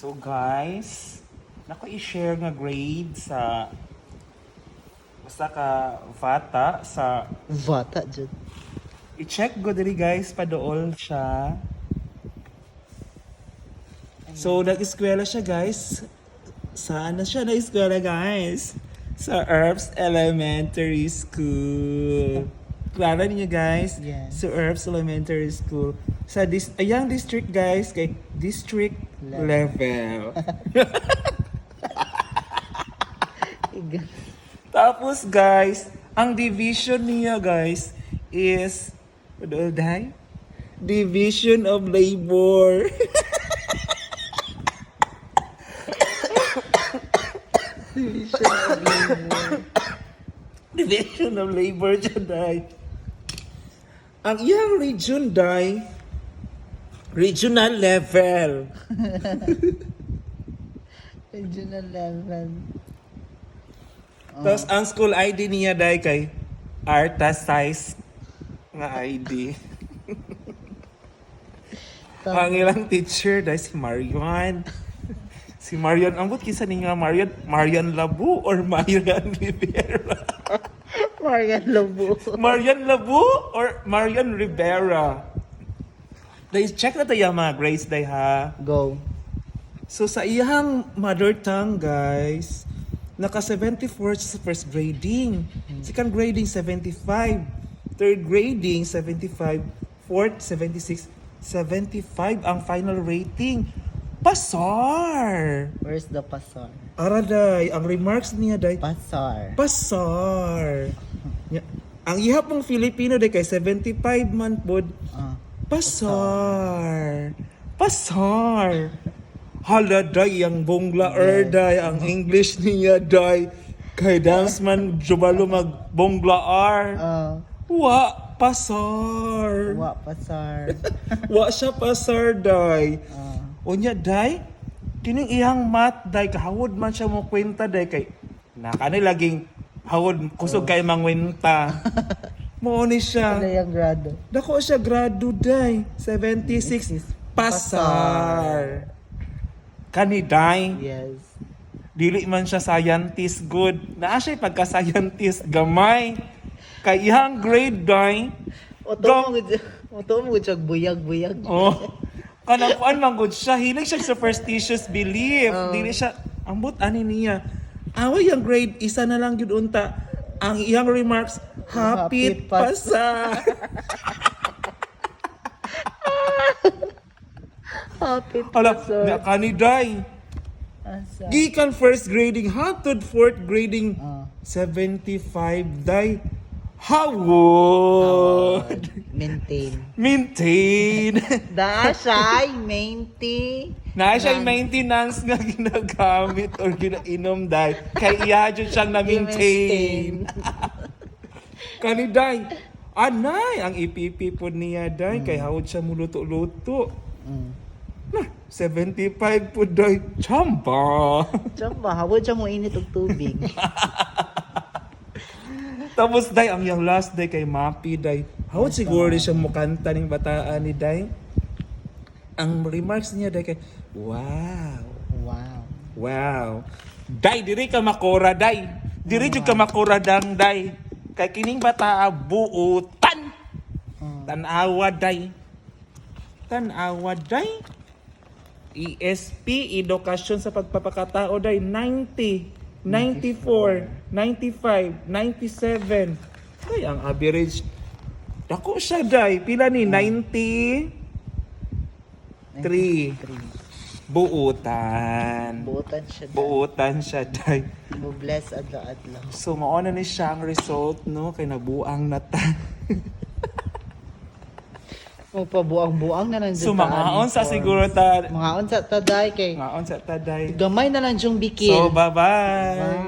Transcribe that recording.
So guys, nako i-share nga grade sa basta ka vata sa Bata dyan. i-check go diri guys padool siya. So nag-eskwela siya guys. Saan na siya na-eskwela guys? Sa Herbs Elementary School. Klaro niyo guys? Yes. Sa Herbs Elementary School. Sa dis ayang district guys, kay district level. Iga. Tapos guys, ang division niya guys is ano day? Division of Labor. Division of Labor siya day. Ang iyang region day, regional level. Regional level. Tapos ang school ID niya day kay Arta size nga ID. ang ilang teacher day si Marian. Si Marian, ang but kisa ni nga Marian, Marian Labu or Marian Rivera? Marian Lobo. Marian Labu or Marian Rivera? Day check na tayo mga grades day ha. Go. So sa iyang mother tongue, guys, naka 74 sa first grading. Second grading, 75. Third grading, 75. Fourth, 76. 75 ang final rating. Pasar! Where's the pasar? Araday, ang remarks niya day, Pasar. pasar. Ang ihap mong Filipino day kay 75 man pod. Ah. Pasar. Pasar. Hala day ang bongla er day ang English niya day. Kay dance man jubalo mag bongla ar. Ah. Wa pasar. Wa pasar. Wa siya pasar day. Ah. Unya day, kining iyang mat day kahawod man siya mo kwenta day kay nakani laging hawod kusog kay mangwenta. Mo ni siya. yung grado? Dako siya grado day 76 pasar. Kani day, Yes. dili man siya scientist good. Naa siya pagka-scientist gamay. Kay iyang grade day, Oto mo gud. Oto mo gud buyag-buyag. Oh. Kanang kuan man gud siya, hilig siya sa superstitious belief. Oh. Dili siya ambot ani niya. Away ang grade isa na lang gyud unta. Ang iyang remarks hapit Hapit pas- pasa. Hapit Ala, pasar. na kaniday. Asa. Gikan first grading hatod fourth grading Ah. 75 day. Hawod. Maintain. Maintain. Dasay, maintain. Na siya yung maintenance nga ginagamit or ginainom dahil kay iya dyan siyang na-maintain. Kaniday, anay, ang ipipi po niya day, kay hawad siya muluto-luto. Mm. Na, 75 po day, chamba. Tsamba, hawad siya mo init og tubig. Tapos day, ang yung last day kay Mapi day, hawad siguro siya mukanta ng bataan ni day. Ang remarks niya day kay, wow, wow. Wow. Day, diri ka makora, day. Diri jud ka makora dang, day. Kay kining bata buutan. Mm. Tanawa, day. Tanawa, day. ESP, edukasyon sa pagpapakatao, day. 90, 94, 95, 97. Day, ang average. Dako siya, day. Pila ni? 93. Three. Buutan. Buotan siya. da. Buutan siya, day. Mo bless adlaw-adlaw. So, mauna ni siya ang result, no? Kay nabuang na ta. Mo pabuang-buang na lang so, mga taan on sa form. siguro ta. Mga on sa taday kay Mga on sa taday. gamay na lang yung bikil. So, bye-bye. Bye.